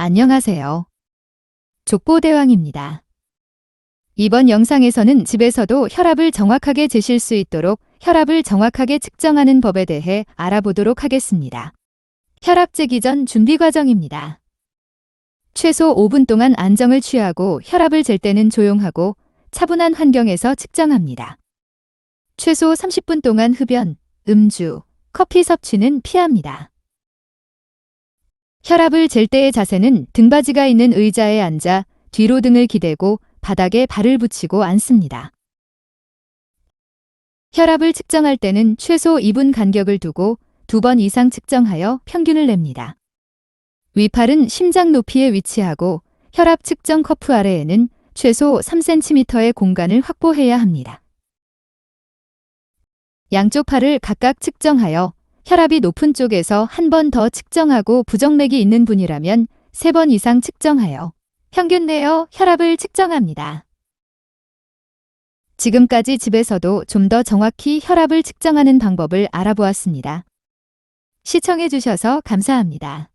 안녕하세요. 족보대왕입니다. 이번 영상에서는 집에서도 혈압을 정확하게 재실 수 있도록 혈압을 정확하게 측정하는 법에 대해 알아보도록 하겠습니다. 혈압 재기 전 준비 과정입니다. 최소 5분 동안 안정을 취하고 혈압을 잴 때는 조용하고 차분한 환경에서 측정합니다. 최소 30분 동안 흡연, 음주, 커피 섭취는 피합니다. 혈압을 잴 때의 자세는 등받이가 있는 의자에 앉아 뒤로 등을 기대고 바닥에 발을 붙이고 앉습니다. 혈압을 측정할 때는 최소 2분 간격을 두고 두 번 이상 측정하여 평균을 냅니다. 위팔은 심장 높이에 위치하고 혈압 측정 커프 아래에는 최소 3cm의 공간을 확보해야 합니다. 양쪽 팔을 각각 측정하여 혈압이 높은 쪽에서 한 번 더 측정하고 부정맥이 있는 분이라면 세 번 이상 측정하여 평균 내어 혈압을 측정합니다. 지금까지 집에서도 좀 더 정확히 혈압을 측정하는 방법을 알아보았습니다. 시청해주셔서 감사합니다.